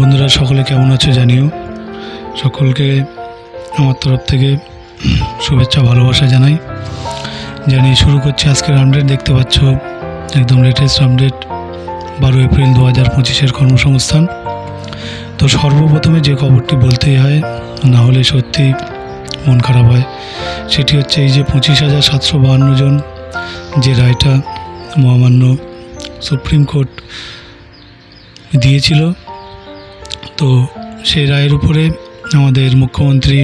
বন্ধুরা, সকলে কেমন আছে জানিও। সকলকে আমার তরফ থেকে শুভেচ্ছা, ভালোবাসা জানাই। জানিয়ে শুরু করছি আজকের আপডেট দেখতে পাচ্ছ একদম লেটেস্ট আপডেট বারো এপ্রিল দু হাজার পঁচিশের কর্মসংস্থান। তো সর্বপ্রথমে যে খবরটি বলতেই হয়, না হলে সত্যি মন খারাপ হয়। সেটি হচ্ছে এই যে পঁচিশ হাজার সাতশো বাহান্ন জন যে রায়টা মহামান্য সুপ্রিম কোর্ট দিয়েছিল তো সেই রায়ের উপরে আমাদের মুখ্যমন্ত্রী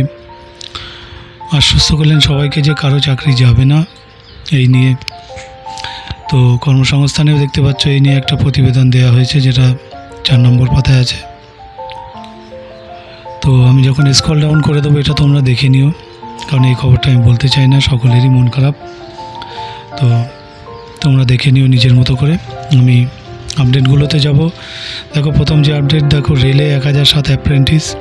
আশ্বস্ত করলেন, সবাইকে যে কারও চাকরি যাবে না, এই নিয়ে। তো কর্মসংস্থানেও দেখতে পাচ্ছ, এই নিয়ে একটা প্রতিবেদন দেওয়া হয়েছে, যেটা চার নম্বর পাতায় আছে। তো আমি যখন স্কল ডাউন করে দেবো, এটা তোমরা দেখে নিও, কারণ এই খবরটা আমি বলতে চাই না, সকলেরই মন খারাপ। তো তোমরা দেখে নিও নিজের মতো করে। আমি আপডেটগুলোতে যাব। দেখো, প্রথম যে আপডেট, দেখো, রেলে এক হাজার সাত অ্যাপ্রেন্টিস।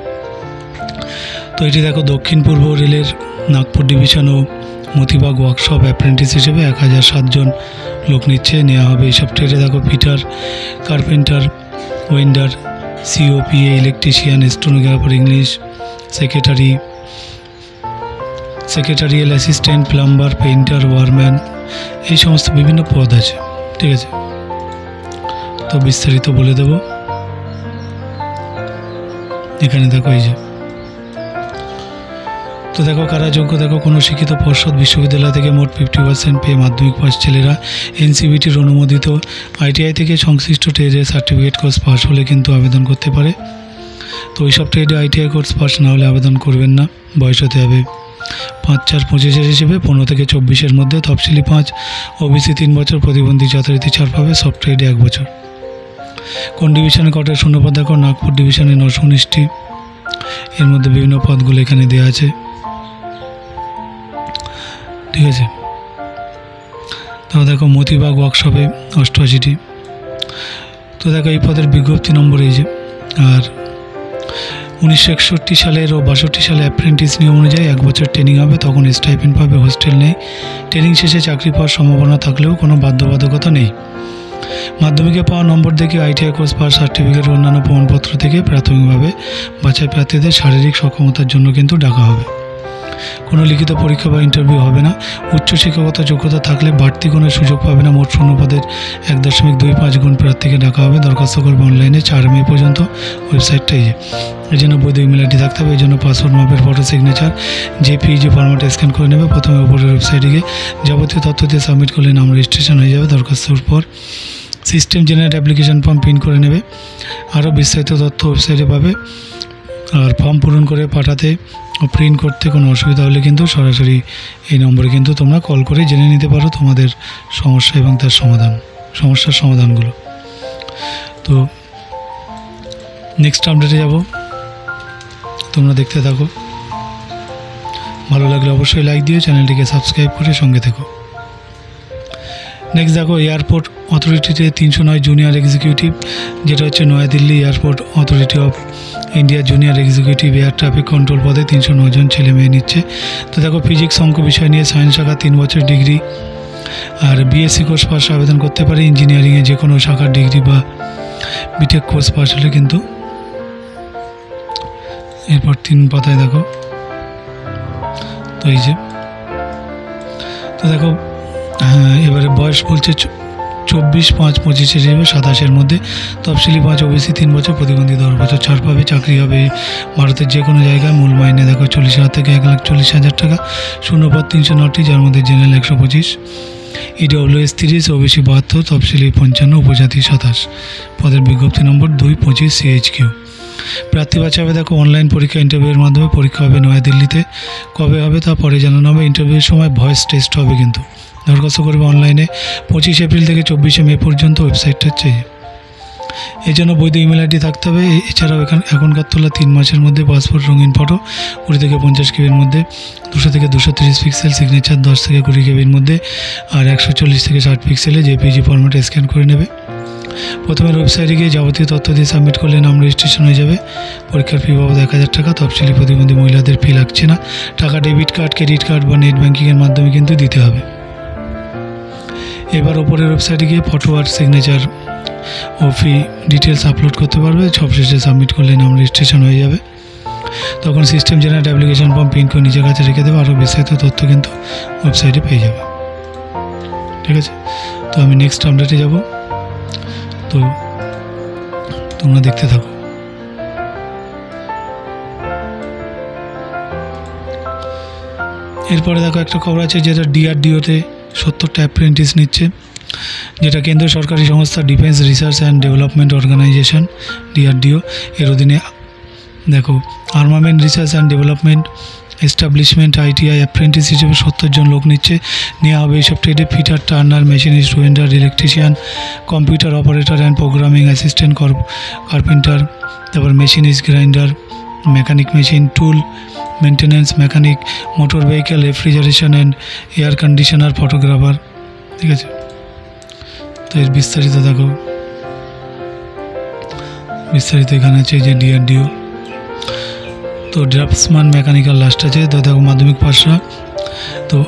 তো এটি দেখো, দক্ষিণ পূর্ব রেলের নাগপুর ডিভিশন ও মতিবাগ ওয়ার্কশপ অ্যাপ্রেন্টিস হিসেবে এক হাজার সাতজন লোক নিচ্ছে। নেওয়া হবে এইসব ট্রেডে দেখো, fitter, carpenter, welder, COPA, electrician, stenographer, English, secretary, secretarial assistant, plumber, painter, wireman, এই সমস্ত বিভিন্ন পদ আছে। ঠিক আছে? বিস্তারিত বলে দেব। এখানে দেখো এই যে। তো দেখো, কারা যোগ্য? দেখো, কোনো শিক্ষিত পর্ষদ বিশ্ববিদ্যালয় থেকে মোট ফিফটি পার্সেন্ট পেয়ে মাধ্যমিক পাস ছেলেরা এনসিবিটির অনুমোদিত। আইটিআই থেকে সংশ্লিষ্ট ট্রেডে সার্টিফিকেট কোর্স পাস হলে কিন্তু আবেদন করতে পারে। তো ওইসব ট্রেডে আইটিআই কোর্স পাস না হলে আবেদন করবেন না, বয়স হতে হবে পাঁচ, চার, পঁচিশের হিসেবে, পনেরো থেকে চব্বিশের মধ্যে, তফসিলি পাঁচ, ওবিসি তিন বছর, প্রতিবন্ধী, যথারীতি ছাড় পাবে, সব ট্রেডে এক বছর। কোন ডিভিশনে কটের শূন্যপদ দেখো নাগপুর ডিভিশনে নশো উনিশটি। এর মধ্যে বিভিন্ন পদগুলো এখানে দেওয়া আছে। ঠিক আছে? তো দেখো, মতিবাগ ওয়ার্কশপে অষ্টআশিটি। তো দেখো, এই পদের বিজ্ঞপ্তি নম্বর এই যে, আর উনিশশো একষট্টি সালের ও বাষট্টি সালে অ্যাপ্রেন্টিস নিয়ম অনুযায়ী এক বছর ট্রেনিং হবে, তখন স্টাইপেন্ড পাবে হোস্টেল নেই। ট্রেনিং শেষে চাকরি পাওয়ার সম্ভাবনা থাকলেও কোনো বাধ্যবাধকতা নেই। মাধ্যমিকে পাওয়া নম্বর দেখে আইটিআই কোর্স পাওয়ার সার্টিফিকেট অন্যান্য প্রমাণপত্র থেকে প্রাথমিকভাবে বাছাই প্রার্থীদের শারীরিক সক্ষমতার জন্য কিন্তু ডাকা হবে। কোনো লিখিত পরীক্ষা বা ইন্টারভিউ হবে না। উচ্চ শিক্ষাগত যোগ্যতা থাকলে বাড়তি কোনো সুযোগ পাবে না। মোট শূন্য পদের এক দশমিক দুই পাঁচ গুণ প্রার্থীকে ডাকা হবে। দরখাস্ত করবে অনলাইনে চার মে পর্যন্ত ওয়েবসাইটটা এই জন্য বৈধ ইমেল আইডি থাকতে হবে। এই জন্য পাসওয়ার্ড মাপের ফটো সিগনেচার জেপিইজি ফরম্যাটে স্ক্যান করে নেবে। প্রথমে ওপরের ওয়েবসাইটে গিয়ে যাবতীয় তথ্য দিয়ে সাবমিট করলে নাম রেজিস্ট্রেশন হয়ে যাবে। দরখাস্তর পর system generate application form print করে নেবে, আরও বিস্তারিত তথ্য ওয়েবসাইটে পাবে, আর ফর্ম পূরণ করে পাঠাতে ও প্রিন্ট করতে কোনো অসুবিধা হলে কিন্তু সরাসরি এই নম্বরে কিন্তু তোমরা কল করে জেনে নিতে পারো তোমাদের সমস্যা এবং তার সমাধান, সমস্যার সমাধানগুলো। তো নেক্সট আপডেটে যাব। তোমরা দেখতে থাকো। ভালো লাগলে অবশ্যই লাইক দিও চ্যানেলটিকে সাবস্ক্রাইব করে সঙ্গে থেকো। নেক্সট দেখো এয়ারপোর্ট অথরিটিতে তিনশো নয় জুনিয়র এক্সিকিউটিভ যেটা হচ্ছে New Delhi airport authority of India junior executive air traffic control পদে তিনশো জন ছেলে মেয়ে নিচ্ছে। তো দেখো ফিজিক্স অঙ্ক বিষয় নিয়ে সায়েন্স শাখা তিন বছর ডিগ্রি আর বিএসসি কোর্স পাস আবেদন করতে পারে ইঞ্জিনিয়ারিংয়ে যে কোনো শাখার ডিগ্রি বা বিটেক কোর্স পাস হলে কিন্তু। এরপর তিন পাতায় দেখো। তো এই যে, তো দেখো হ্যাঁ এবারে বয়স বলছে চব্বিশ, পাঁচ, পঁচিশে হিসেবে সাতাশের মধ্যে। তফসিলি পাঁচ, ওবিসি তিন বছর, প্রতিবন্ধী দশ বছর, ছাড় পাবে, চাকরি হবে ভারতের যে কোনো জায়গায়। মূল মাইনে দেখো চল্লিশ হাজার থেকে এক লাখ চল্লিশ হাজার টাকা। শূন্য শূন্যপদ তিনশো নটি, যার মধ্যে জেনারেল একশো পঁচিশ। ইডব্লিউএস তিরিশ, ওবিসি বাহাত্তর, তফসিলি পঞ্চান্ন, উপজাতি সাতাশ। পদের বিজ্ঞপ্তি নম্বর দুই, পঁচিশ সিএইচ কিউ প্রার্থী বাছা হবে দেখো অনলাইন পরীক্ষা, ইন্টারভিউয়ের মাধ্যমে। পরীক্ষা হবে নয়াদিল্লিতে। কবে হবে তা পরে জানানো হবে। ইন্টারভিউয়ের সময় ভয়েস টেস্ট হবে কিন্তু। দরখাস্ত করবে অনলাইনে পঁচিশ এপ্রিল থেকে চব্বিশে মে পর্যন্ত ওয়েবসাইটটা চেয়ে। এই জন্য বৈধ ইমেল আইডি থাকতে হবে। এছাড়াও এখান এখনকার তোলা তিন মাসের মধ্যে পাসপোর্ট রঙিন ফটো কুড়ি থেকে পঞ্চাশ কেবির মধ্যে, দুশো থেকে দুশো তিরিশ পিক্সেল সিগনেচার দশ থেকে কুড়ি কেবির মধ্যে, আর একশো চল্লিশ থেকে ষাট পিক্সেলে জেপিজি ফরম্যাটে স্ক্যান করে নেবে। প্রথমে ওয়েবসাইটে গিয়ে যাবতীয় তথ্য দিয়ে সাবমিট করলে নাম রেজিস্ট্রেশন হয়ে যাবে। পরীক্ষার ফি বাবদ এক হাজার টাকা। তফসিলি প্রতিবন্ধী মহিলাদের ফি লাগছে না। টাকা ডেবিট কার্ড ক্রেডিট কার্ড বা নেট ব্যাঙ্কিংয়ের মাধ্যমে কিন্তু দিতে হবে। এবার ওপরের ওয়েবসাইটে গিয়ে ফটো আর সিগনেচার ও ফি ডিটেলস আপলোড করতে পারবে। সবশেষে সাবমিট করলে নাম রেজিস্ট্রেশন হয়ে যাবে। তখন system generate application form print করে নিজের কাছে রেখে দেবে। আরও বিস্তারিত তথ্য কিন্তু ওয়েবসাইটে পেয়ে যাবে। ঠিক আছে? তো আমি নেক্সট আপডেটে যাব। তো তোমরা দেখতে থাকো। এরপরে দেখো একটা খবর আছে যেটা ডিআরডিওতে সত্তরটা অ্যাপ্রেন্টিস নিচ্ছে, যেটা কেন্দ্রীয় সরকারি সংস্থা defence research and development organisation DRDO এর অধীনে। দেখো armament research and development establishment ITI apprentice হিসেবে সত্তর জন লোক নিচ্ছে। নেওয়া হবে এইসব ট্রেডে fitter turner machinist welder electrician computer operator and programming assistant carpenter তারপর machinist grinder mechanic machine tool maintenance mechanic motor vehicle refrigeration and air conditioner photographer ঠিক আছে? তো এর বিস্তারিত দেখো। বিস্তারিত এখানে আছে যে ডিআরডিও তো ড্রাফটসম্যান মেকানিক্যাল লাস্ট আছে। তো দেখো মাধ্যমিক পাশরা তো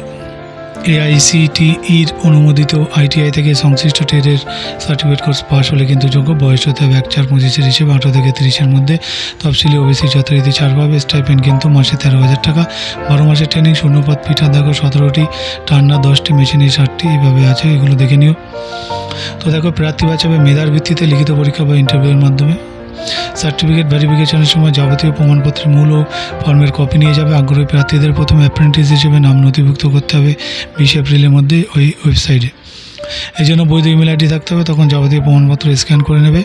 এআইসিটিইর অনুমোদিত আইটিআই থেকে সংশ্লিষ্ট ট্রেডের সার্টিফিকেট কোর্স পাস হলে কিন্তু যোগ্য বয়স হতে হবে এক চার পঁচিশের হিসেবে, আঠারো থেকে তিরিশের মধ্যে। তফসিলি ওবিসি যথারীতি ছাড় পাবে, স্টাইপেন্ড কিন্তু মাসে তেরো হাজার টাকা। বারো মাসের ট্রেনিং, শূন্যপদ পিঠা দেখো সতেরোটি টান্না দশটি মেশিনে ষাটটি এইভাবে আছে, এগুলো দেখে নিও। তো দেখো, প্রার্থী বাঁচাবে মেধার ভিত্তিতে লিখিত পরীক্ষা বা ইন্টারভিউয়ের মাধ্যমে সার্টিফিকেট ভেরিফিকেশনের সময় যাবতীয় প্রমাণপত্রের মূল ও ফর্মের কপি নিয়ে যাবে। আগ্রহী প্রার্থীদের প্রথমে অ্যাপ্রেন্টিস হিসেবে নাম নথিভুক্ত করতে হবে বিশ এপ্রিলের মধ্যে ওই ওয়েবসাইটে এই জন্য বৈধ ইমেল আইডি থাকতে হবে, তখন যাবতীয় প্রমাণপত্র স্ক্যান করে নেবে।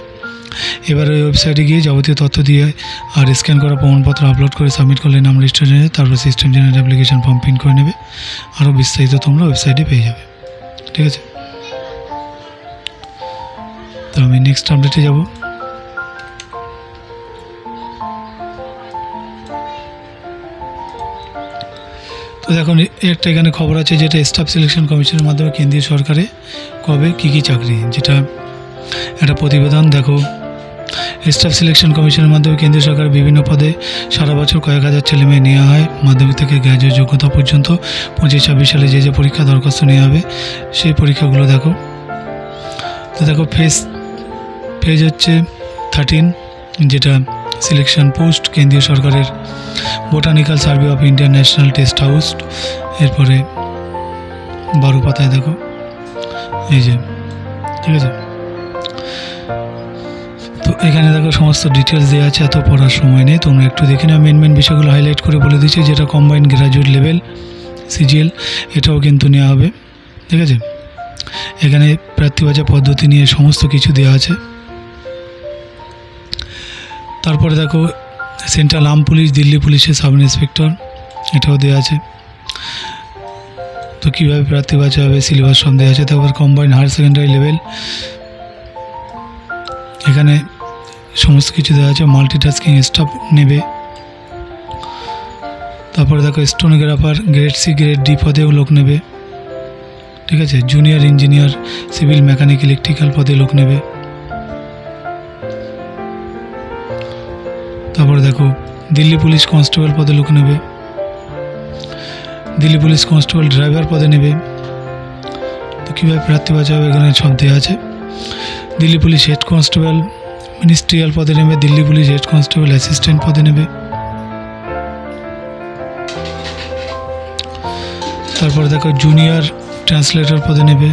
এবার ওই ওয়েবসাইটে গিয়ে যাবতীয় তথ্য দিয়ে আর স্ক্যান করা প্রমাণপত্র আপলোড করে সাবমিট করলে নাম রেজিস্টার যাবে, তারপর system generate application form print করে নেবে। আরও বিস্তারিত তোমরা ওয়েবসাইটে পেয়ে যাবে। ঠিক আছে? তো আমি নেক্সট আপডেটে যাব। দেখুন একটা এখানে খবর আছে যেটা স্টাফ সিলেকশন কমিশনের মাধ্যমে কেন্দ্রীয় সরকারে কবে কী কী চাকরি, যেটা একটা প্রতিবেদন, দেখো। স্টাফ সিলেকশন কমিশনের মাধ্যমে কেন্দ্রীয় সরকার বিভিন্ন পদে সারা বছর কয়েক হাজার ছেলে মেয়ে নেওয়া হয়। মাধ্যমিক থেকে গ্র্যাজুয়েট যোগ্যতা পর্যন্ত পঁচিশ, ছাব্বিশ সালে যে যে পরীক্ষা দরখাস্ত নেওয়া হবে, সেই পরীক্ষাগুলো দেখো। তো দেখো ফেস ফেজ হচ্ছে থার্টিন যেটা সিলেকশন পোস্ট কেন্দ্রীয় সরকারের botanical survey of Indian national test house এরপরে বারো পাতায় দেখো। এই যে, ঠিক আছে? তো এখানে দেখো সমস্ত ডিটেলস দেওয়া আছে, এত পড়ার সময় নেই। তোমরা একটু দেখে নাও মেন মেন বিষয়গুলো হাইলাইট করে বলে দিচ্ছি, যেটা কম্বাইন্ড গ্রাজুয়েট লেভেল সিজিএল এটাও কিন্তু নেওয়া হবে, ঠিক আছে? এখানে প্রার্থী বাজার পদ্ধতি নিয়ে সমস্ত কিছু দেওয়া আছে। তারপরে দেখো সেন্ট্রাল আর্ম পুলিশ দিল্লি পুলিশের সাব ইন্সপেক্টর এটাও দেওয়া আছে। তো কীভাবে প্রার্থী বাঁচা হবে সিলেবাস সব দেওয়া আছে, তারপর কম্বাইন হায়ার সেকেন্ডারি লেভেল এখানে সমস্ত কিছু দেওয়া আছে মাল্টিটাস্কিং স্টাফ নেবে। তারপরে দেখো stenographer grade C grade D পদেও লোক নেবে। ঠিক আছে junior engineer civil mechanic electrical পদে লোক নেবে। দিল্লি পুলিশ কনস্টেবল পদে লোক নেবে। দিল্লি পুলিশ কনস্টেবল ড্রাইভার পদে নেবে। তো কীভাবে প্রার্থী বাঁচা হবে এখানে সব দেওয়া আছে। Delhi police head constable, ministerial পদে নেবে। Delhi police head constable assistant পদে নেবে। তারপর দেখো জুনিয়র ট্রান্সলেটর পদে নেবে।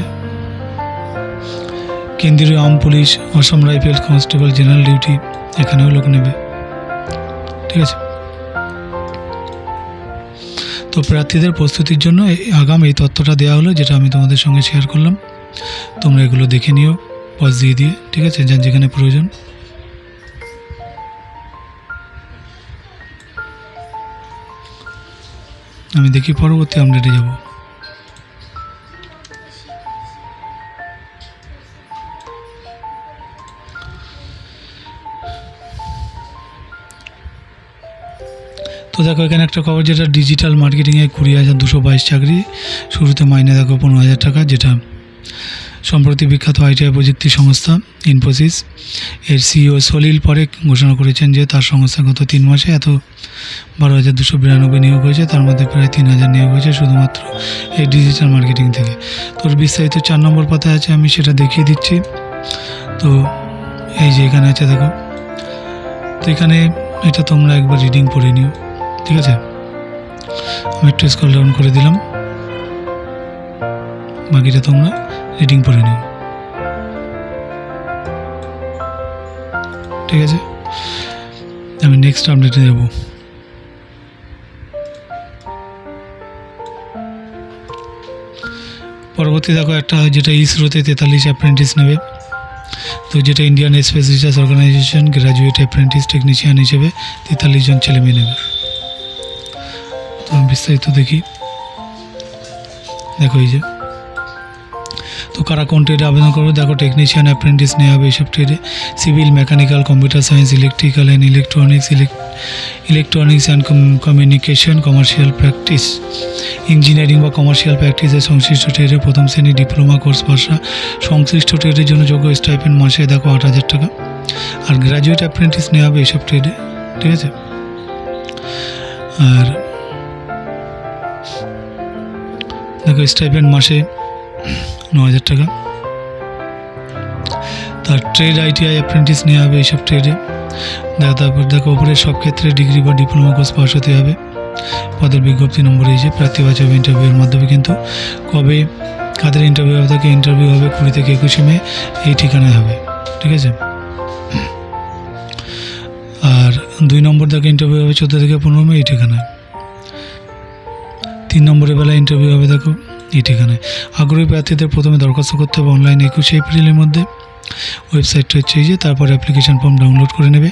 কেন্দ্রীয় arm police, Assam rifle constable general duty, এখানেও লোক নেবে। ঠিক আছে? তো প্রার্থীদের প্রস্তুতির জন্য আগাম এই তথ্যটা দেওয়া হলো, যেটা আমি তোমাদের সঙ্গে শেয়ার করলাম। তোমরা এগুলো দেখে নিও পজ দিয়ে দিয়ে, ঠিক আছে? যার যেখানে প্রয়োজন। আমি দেখি পরবর্তী আপডেটে যাব। দেখো, এখানে একটা খবর, যেটা ডিজিটাল মার্কেটিংয়ে কুড়ি হাজার দুশো বাইশ চাকরি, শুরুতে মাইনে দেখো পনেরো হাজার টাকা, যেটা সম্প্রতি বিখ্যাত আইটিআই প্রযুক্তি সংস্থা ইনফোসিস এর সিইও সলিল পরে ঘোষণা করেছেন যে তার সংস্থা গত তিন মাসে এত বারো হাজার দুশো বিরানব্বই নিয়োগ হয়েছে, তার মধ্যে প্রায় তিন হাজার নিয়োগ হয়েছে শুধুমাত্র এই ডিজিটাল মার্কেটিং থেকে। তোর বিস্তারিত চার নম্বর পাতায় আছে, আমি সেটা দেখিয়ে দিচ্ছি। তো এই যে এখানে আছে, দেখো। তো এখানে এটা তোমরা একবার রিডিং পড়ে নিও। ঠিক আছে? আমি একটু স্কল ডাউন করে দিলাম। বাকিটা তোমরা রিডিং পড়ে নিও। ঠিক আছে? আমি নেক্সট আপডেটে যাব। পরবর্তী দেখো, একটা যেটা ইসরোতে তেতাল্লিশ অ্যাপ্রেন্টিস নেবে। তো যেটা Indian space research organisation graduate apprentice technician হিসেবে তেতাল্লিশ জন ছেলে মেয়ে নেবে। তো বিস্তারিত দেখি। দেখো এই যে। তো কারা কোন ট্রেডে আবেদন করবে? দেখো টেকনিশিয়ান অ্যাপ্রেন্টিস নেওয়া হবে এইসব ট্রেডে civil mechanical computer science electrical and electronics electronics and communication commercial practice engineering বা কমার্শিয়াল প্র্যাকটিসের সংশ্লিষ্ট ট্রেডে প্রথম শ্রেণি ডিপ্লোমা কোর্স ভাষা সংশ্লিষ্ট ট্রেডের জন্য যোগ্য স্টাইপেন্ড মাসে দেখো আট হাজার টাকা। আর গ্র্যাজুয়েট অ্যাপ্রেন্টিস নেওয়া হবে এইসব ট্রেডে ঠিক আছে? আর দেখো স্টাইপেন্ড মাসে ন হাজার টাকা। তার ট্রেড আইটিআই অ্যাপ্রেন্টিস নেওয়া হবে এইসব ট্রেডে দেখো তারপর দেখো ওপরে সব ক্ষেত্রে ডিগ্রি বা ডিপ্লোমা কোর্স পাস হতে হবে। পদের বিজ্ঞপ্তি নম্বর এই যে, প্রার্থী বাছাই ইন্টারভিউয়ের মাধ্যমে কিন্তু কবে কাদের ইন্টারভিউ হবে, তাকে ইন্টারভিউ হবে কুড়ি থেকে একুশে মে, এই ঠিকানায় হবে। ঠিক আছে? আর দুই নম্বর দেখো ইন্টারভিউ হবে চোদ্দ থেকে পনেরো মে, এই ঠিকানায়। তিন নম্বরের বেলা ইন্টারভিউ হবে, দেখো, এই ঠিকানায়। আগ্রহী প্রার্থীদের প্রথমে দরখাস্ত করতে হবে অনলাইন একুশে এপ্রিলের মধ্যে। ওয়েবসাইটটা হচ্ছে এই যে, তারপর অ্যাপ্লিকেশন ফর্ম ডাউনলোড করে নেবে।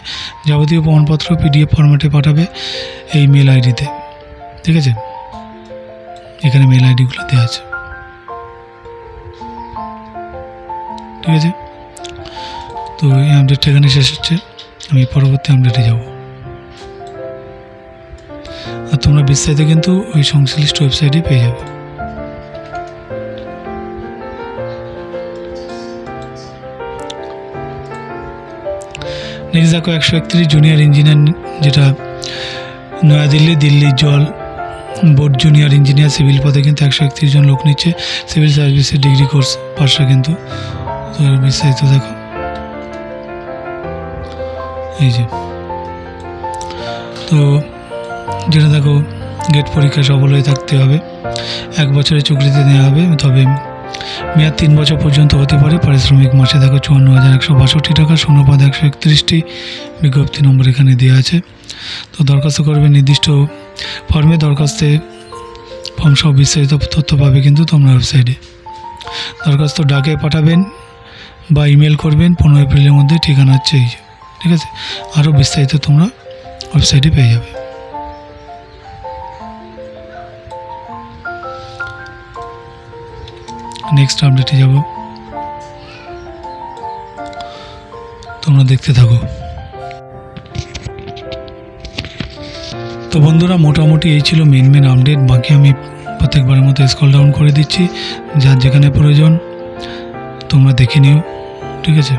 যাবতীয় প্রমাণপত্র পিডিএফ ফরম্যাটে পাঠাবে এই মেল আইডিতে ঠিক আছে? এখানে মেল আইডিগুলো দেওয়া আছে। ঠিক আছে? তো এই আপডেটটা এখানে শেষ হচ্ছে। আমি পরবর্তী আপডেটে যাব। তোমরা বিস্তারিত কিন্তু ওই সংশ্লিষ্ট ওয়েবসাইটে পেয়ে যাবে। নেক্সট দেখো একশো একত্রিশ জুনিয়র ইঞ্জিনিয়ার যেটা নয়াদিল্লি, দিল্লি জল বোর্ড জুনিয়র ইঞ্জিনিয়ার সিভিল পদে কিন্তু একশো একত্রিশ জন লোক নিচ্ছে। সিভিল সার্ভিসের ডিগ্রি কোর্স পাশে কিন্তু। বিস্তারিত দেখো। এই যে। তো যেটা দেখো গেট পরীক্ষা সফল হয়ে থাকতে হবে। এক বছরের চুক্তিতে নেওয়া হবে, তবে মেয়াদ তিন বছর পর্যন্ত হতে পারে। পারিশ্রমিক মাসে দেখো চুয়ান্ন হাজার একশো বাষট্টি টাকা শূন্যপদ একশো একত্রিশটি, বিজ্ঞপ্তি নম্বর এখানে দেওয়া আছে। তো দরখাস্ত করবে নির্দিষ্ট ফর্মে, দরখাস্তে ফর্ম সব বিস্তারিত তথ্য পাবে কিন্তু তোমরা ওয়েবসাইটে। দরখাস্ত ডাকে পাঠাবেন বা ইমেল করবেন, পনেরো এপ্রিলের মধ্যে ঠিকানা হচ্ছে ঠিক আছে? আরও বিস্তারিত তোমরা ওয়েবসাইটে পেয়ে যাবে। নেক্সট আপডেটে যাব। তোমরা দেখতে থাকো। তো বন্ধুরা, মোটামুটি এই ছিল মেন মেন আপডেট বাকি আমি প্রত্যেকবারের মতো স্কল ডাউন করে দিচ্ছি, যার যেখানে প্রয়োজন, তোমরা দেখে নিও, ঠিক আছে?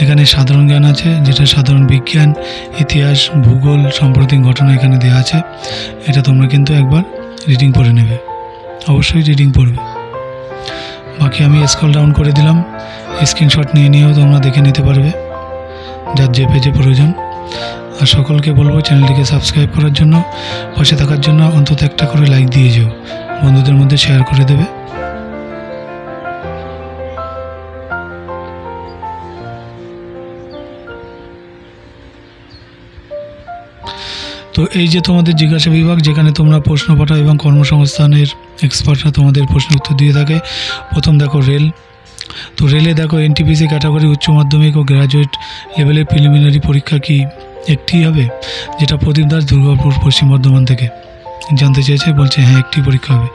এখানে সাধারণ জ্ঞান আছে, যেটা সাধারণ বিজ্ঞান, ইতিহাস, ভূগোল সাম্প্রতিক ঘটনা এখানে দেওয়া আছে। এটা তোমরা কিন্তু একবার রিডিং পড়ে নেবে। অবশ্যই রিডিং পড়বে। বাকি আমি স্কল ডাউন করে দিলাম। স্ক্রিনশট নিয়ে নিয়েও তোমরা দেখে নিতে পারবে, যার যে পেজে প্রয়োজন। আর সকলকে বলব চ্যানেলটিকে সাবস্ক্রাইব করার জন্য, পাশে থাকার জন্য অন্তত একটা করে লাইক দিয়ে যেও। বন্ধুদের মধ্যে শেয়ার করে দেবে। তো এই যে তোমাদের জিজ্ঞাসা বিভাগ, যেখানে তোমরা প্রশ্ন পাঠাও এবং কর্মসংস্থানের এক্সপার্টরা তোমাদের প্রশ্ন উত্তর দিয়ে থাকে, প্রথম দেখো রেল। তো রেলে দেখো এনটিপিসি ক্যাটাগরি উচ্চ মাধ্যমিক ও গ্র্যাজুয়েট লেভেলের প্রিলিমিনারি পরীক্ষা কি একটি হবে? যেটা প্রদীপ দাস দুর্গাপুর, পশ্চিম বর্ধমান থেকে জানতে চেয়েছে, বলছে হ্যাঁ একটি পরীক্ষা হবে।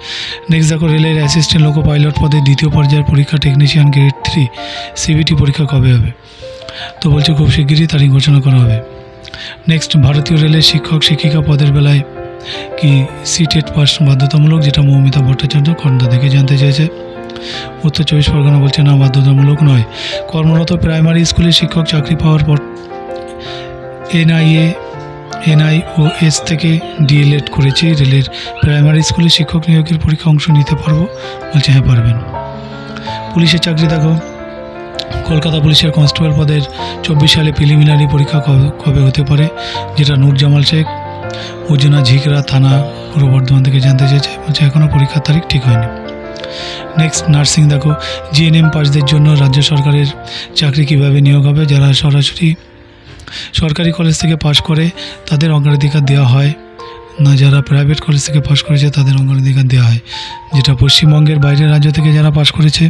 নেক্সট দেখো রেলের অ্যাসিস্ট্যান্ট লোকো পাইলট পদে দ্বিতীয় পর্যায়ের পরীক্ষা টেকনিশিয়ান গ্রেড থ্রি সিবিটি পরীক্ষা কবে হবে? তো বলছে খুব শিগগিরই তারিখ ঘোষণা করা হবে। নেক্সট ভারতীয় রেলের শিক্ষক, শিক্ষিকা পদের বেলায় কি সি টেট পাস বাধ্যতামূলক, যেটা মৌমিতা ভট্টাচার্য কর্ণা থেকে জানতে চেয়েছে। উত্তর চব্বিশ পরগনা বলছে, না, বাধ্যতামূলক নয়। কর্মরত প্রাইমারি স্কুলে শিক্ষক চাকরি পাওয়ার পর এনআইএ, এনআইওএস থেকে ডিএলএড করেছি। রেলের প্রাইমারি স্কুলে শিক্ষক নিয়োগের পরীক্ষা অংশ নিতে পারব? বলছে হ্যাঁ পারবেন। পুলিশের চাকরি দেখো কলকাতা পুলিশের কনস্টেবল পদের চব্বিশ সালে প্রিলিমিনারি পরীক্ষা কবে- হতে পারে, যেটা নূরজামাল শেখ উজনা ঝিকরা থানা পূর্ব বর্ধমান থেকে জানতে চেয়েছে, বলছে এখনও পরীক্ষার তারিখ ঠিক হয়নি। নেক্সট নার্সিং, দেখো, জিএনএম পাসদের জন্য রাজ্য সরকারের চাকরি কীভাবে নিয়োগ হবে, যারা সরাসরি সরকারি কলেজ থেকে পাশ করে, তাদের অগ্রাধিকার দেওয়া হয়, না যারা প্রাইভেট কলেজ থেকে পাশ করেছে, তাদের অগ্রাধিকার দেওয়া হয়, যেটা পশ্চিমবঙ্গের বাইরের রাজ্য থেকে যারা পাশ করেছে।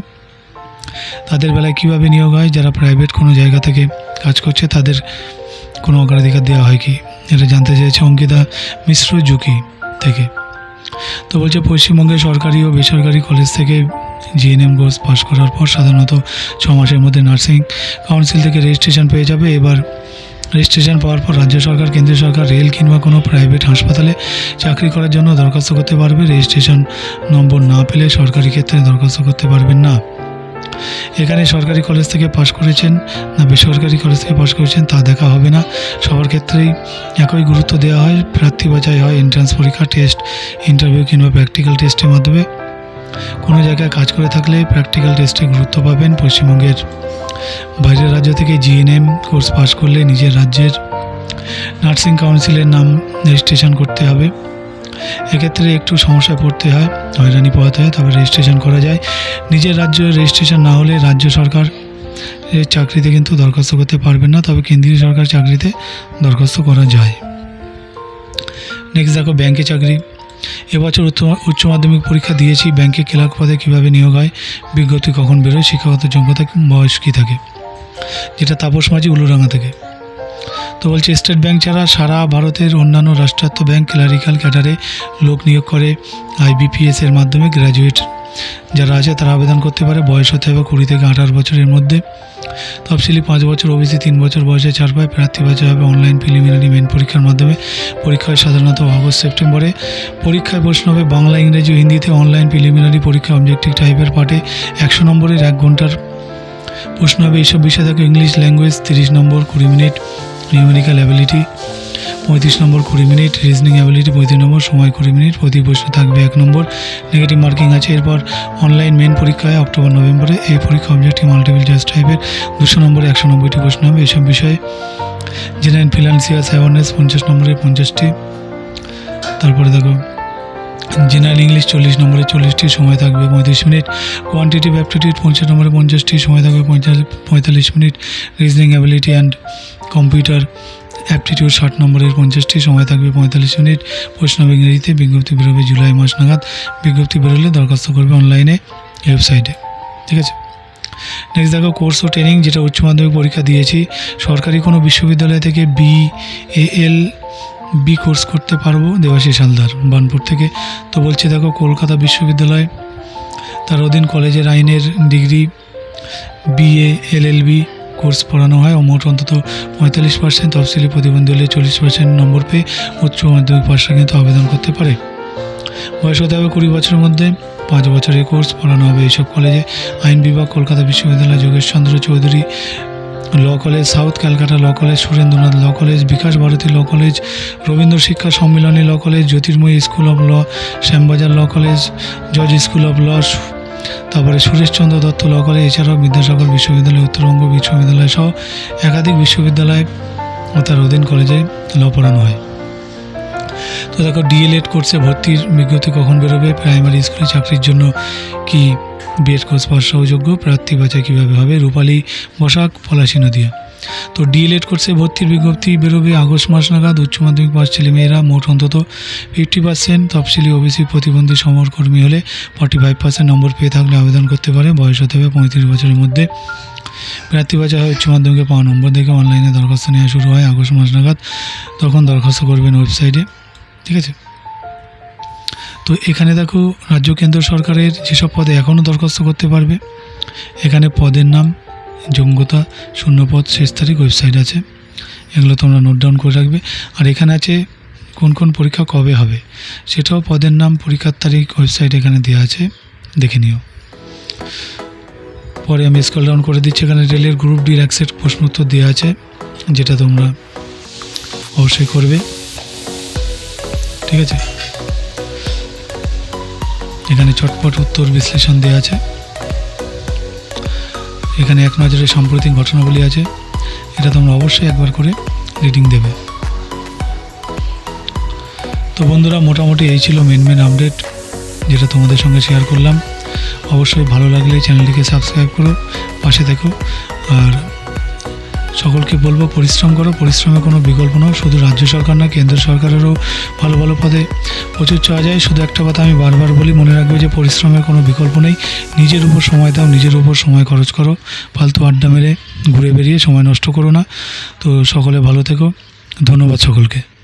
তাদের বেলায় কীভাবে নিয়োগ হয়, যারা প্রাইভেট কোনো জায়গা থেকে কাজ করছে, তাদের কোনো অগ্রাধিকার দেওয়া হয় কি? এটা জানতে চেয়েছে অঙ্কিতা মিশ্র ঝুঁকি থেকে। তো বলছে, পশ্চিমবঙ্গে সরকারি ও বেসরকারি কলেজ থেকে জিএনএম কোর্স পাশ করার পর সাধারণত ছ মাসের মধ্যে নার্সিং কাউন্সিল থেকে রেজিস্ট্রেশন পেয়ে যাবে। এবার রেজিস্ট্রেশন পাওয়ার পর রাজ্য সরকার, কেন্দ্রীয় সরকার রেল কিংবা কোনো প্রাইভেট হাসপাতালে চাকরি করার জন্য দরখাস্ত করতে পারবে। রেজিস্ট্রেশন নম্বর না পেলে সরকারি ক্ষেত্রে দরখাস্ত করতে পারবেন না। এখানে সরকারি কলেজ থেকে পাশ করেছেন না বেসরকারি কলেজ থেকে পাশ করেছেন তা দেখা হবে না। সবার ক্ষেত্রেই একই গুরুত্ব দেওয়া হয়। প্রার্থী বাছাই হয় এন্ট্রান্স পরীক্ষা টেস্ট ইন্টারভিউ কিংবা প্র্যাকটিক্যাল টেস্টের মাধ্যমে। কোনো জায়গায় কাজ করে থাকলে প্র্যাকটিক্যাল টেস্টে গুরুত্ব পাবেন পশ্চিমবঙ্গের। বাইরের রাজ্য থেকে জিএনএম কোর্স পাশ করলে নিজের রাজ্যের নার্সিং কাউন্সিলের নাম রেজিস্ট্রেশন করতে হবে। এক্ষেত্রে একটু সমস্যায় পড়তে হয়, হয়রানি পোহাতে হয়, তবে রেজিস্ট্রেশন করা যায়। নিজের রাজ্যে রেজিস্ট্রেশন না হলে রাজ্য সরকার চাকরিতে কিন্তু দরখাস্ত করতে পারবেন না, তবে কেন্দ্রীয় সরকার চাকরিতে দরখাস্ত করা যায়। নেক্সট দেখো ব্যাংকে চাকরি। এবছর উচ্চ উচ্চ মাধ্যমিক পরীক্ষা দিয়েছি ব্যাংকে ক্লার্ক পদে কীভাবে নিয়োগ হয়, বিজ্ঞপ্তি কখন বেরোয়, শিক্ষাগত যোগ্যতা বয়স কী থাকে, যেটা তাপস মাঝি উলুরাঙ্গা থেকে। তো বলছে, স্টেট ব্যাংক ছাড়া সারা ভারতের অন্যান্য রাষ্ট্রায়ত্ত ব্যাংক ক্লারিক্যাল ক্যাডারে লোক নিয়োগ করে আইবিপিএস এর মাধ্যমে গ্র্যাজুয়েট যারা আছে তারা আবেদন করতে পারে, বয়স হতে হবে কুড়ি থেকে আঠারো বছরের মধ্যে। তফসিলি পাঁচ বছর, ওবিসি তিন বছর বয়সে ছাড় পায়, প্রার্থী বাছাই হবে অনলাইন প্রিলিমিনারি মেন পরীক্ষার মাধ্যমে। পরীক্ষা হয় সাধারণত আগস্ট সেপ্টেম্বরে। পরীক্ষায় প্রশ্ন হবে, বাংলা, ইংরেজি ও হিন্দিতে অনলাইন প্রিলিমিনারি পরীক্ষা অবজেক্টিভ টাইপের পাঠে একশো নম্বরের এক ঘণ্টার। প্রশ্ন হবে এইসব বিষয় থাকে ইংলিশ ল্যাঙ্গুয়েজ, তিরিশ নম্বর, কুড়ি মিনিট। নিউমেরিক্যাল অ্যাবিলিটি পঁয়ত্রিশ নম্বর কুড়ি মিনিট রিজনিং অ্যাবিলিটি পঁয়ত্রিশ নম্বর, সময় কুড়ি মিনিট, প্রতি প্রশ্ন থাকবে এক নম্বর। নেগেটিভ মার্কিং আছে। এরপর অনলাইন মেন পরীক্ষায় অক্টোবর নভেম্বরে এই পরীক্ষা অবজেক্টিভ মাল্টিপল চয়েস টাইপের দুশো নম্বরে একশো নব্বইটি প্রশ্ন হবে। এসব বিষয়ে জেনারেল ফিনান্সিয়াল অ্যাওয়ারনেস পঞ্চাশ নম্বরে পঞ্চাশটি। তারপরে দেখো জেনারেল ইংলিশ চল্লিশ নম্বরে চল্লিশটি সময় থাকবে পঁয়ত্রিশ মিনিট। কোয়ান্টিটিভ অ্যাপটিটিউড পঞ্চাশ নম্বরে পঞ্চাশটি সময় থাকবে পঁয়তাল্লিশ minute. Reasoning ability and computer aptitude ষাট নম্বরের পঞ্চাশটি সময় থাকবে পঁয়তাল্লিশ মিনিট। প্রশ্ন ইংরেজিতে বিজ্ঞপ্তি বেরোবে জুলাই মাস নাগাদ। বিজ্ঞপ্তি বেরোলে দরখাস্ত করবে অনলাইনে, ওয়েবসাইটে। ঠিক আছে? নেক্সট দেখো কোর্স ও ট্রেনিং যেটা উচ্চ মাধ্যমিক পরীক্ষা দিয়েছি। সরকারি কোনো বিশ্ববিদ্যালয় থেকে বি এল বি কোর্স করতে পারব দেবাশিস হালদার বানপুর থেকে। তো বলছে, দেখো, কলকাতা বিশ্ববিদ্যালয়, তার অধীন কলেজের আইনের ডিগ্রি বিএ এলএলবি কোর্স পড়ানো হয় ও মোট অন্তত পঁয়তাল্লিশ পার্সেন্ট তফসিলি প্রতিবন্ধী হলে চল্লিশ পার্সেন্ট নম্বর পেয়ে উচ্চ মাধ্যমিক পাশে কিন্তু আবেদন করতে পারে। বয়স হতে হবে কুড়ি বছরের মধ্যে, পাঁচ বছরের কোর্স পড়ানো হবে এইসব কলেজে। আইন বিভাগ কলকাতা বিশ্ববিদ্যালয় Jogeshchandra Chowdhury law college south Calcutta law college Surendranath law college Bikash Bharati law college Rabindra Shiksha Sammilani law college Jyotirmoyee school of law Shyambazar law college জজ স্কুল অফ ল তারপরে Sureshchandra Dutta law college এছাড়াও বিদ্যাসাগর বিশ্ববিদ্যালয়, উত্তরবঙ্গ বিশ্ববিদ্যালয় সহ একাধিক বিশ্ববিদ্যালয় ও তার অধীন কলেজে ল পড়ানো হয়। তো দেখো ডিএলএড কোর্সে ভর্তির বিজ্ঞপ্তি কখন বেরোবে? প্রাইমারি স্কুলে চাকরির জন্য কি বিএড কোর্স পাস সহযোগ্য প্রার্থী বাছাই কীভাবে হবে? রূপালী বসাক, পলাশী নদিয়া। তো ডিএলএড কোর্সে ভর্তির বিজ্ঞপ্তি বেরোবে আগস্ট মাস নাগাদ। উচ্চ মাধ্যমিক পাস ছেলেমেয়েরা মোট অন্তত ফিফটি পার্সেন্ট তফসিলি ওবিসি প্রতিবন্ধী সমরকর্মী হলে ফর্টি ফাইভ পার্সেন্ট নম্বর পেয়ে থাকলে আবেদন করতে পারে। বয়স হতে হবে পঁয়ত্রিশ বছরের মধ্যে। প্রার্থী হয় উচ্চ মাধ্যমিকে পাওয়া নম্বর দেখে। অনলাইনে দরখাস্ত নেওয়া শুরু হয় আগস্ট মাস নাগাদ। তখন দরখাস্ত করবেন ওয়েবসাইটে। ঠিক আছে? তো এখানে দেখো রাজ্য কেন্দ্র সরকারের যেসব পদে এখনও দরখাস্ত করতে পারবে, এখানে পদের নাম যোগ্যতা শূন্যপদ, শেষ তারিখ, ওয়েবসাইট আছে, এগুলো তোমরা নোট ডাউন করে রাখবে। আর এখানে আছে কোন কোন পরীক্ষা কবে হবে, সেটাও পদের নাম, পরীক্ষার তারিখ, ওয়েবসাইট এখানে দেওয়া আছে, দেখে নিও। পরে আমি স্কল ডাউন করে দিচ্ছি, এখানে রেলের গ্রুপ ডির এক সেট প্রশ্ন উত্তর দেওয়া আছে, যেটা তোমরা অবশ্যই করবে। ঠিক আছে? এখানে চটপট উত্তর বিশ্লেষণ দেওয়া আছে। এখানে এক নজরে সাম্প্রতিক ঘটনাবলী আছে। এটা তোমরা অবশ্যই একবার করে রিডিং দেবে। তো বন্ধুরা, মোটামুটি এই ছিল মেন মেন আপডেট যেটা তোমাদের সঙ্গে শেয়ার করলাম। অবশ্যই ভালো লাগলে চ্যানেলটিকে সাবস্ক্রাইব করো, পাশে থেকো। আর সকলকে বলব, পরিশ্রম করো। পরিশ্রমের কোনো বিকল্প নয়। শুধু রাজ্য সরকার না, কেন্দ্র সরকারেরও ভালো ভালো পদে প্রচুর চাওয়া যায়। শুধু একটা কথা আমি বারবার বলি, মনে রাখবে যে পরিশ্রমের কোনো বিকল্প নেই। নিজের উপর সময় দাও, নিজের উপর সময় খরচ করো। ফালতু আড্ডা মেরে ঘুরে বেরিয়ে সময় নষ্ট করো না। তো সকলে ভালো থেকো। ধন্যবাদ সকলকে।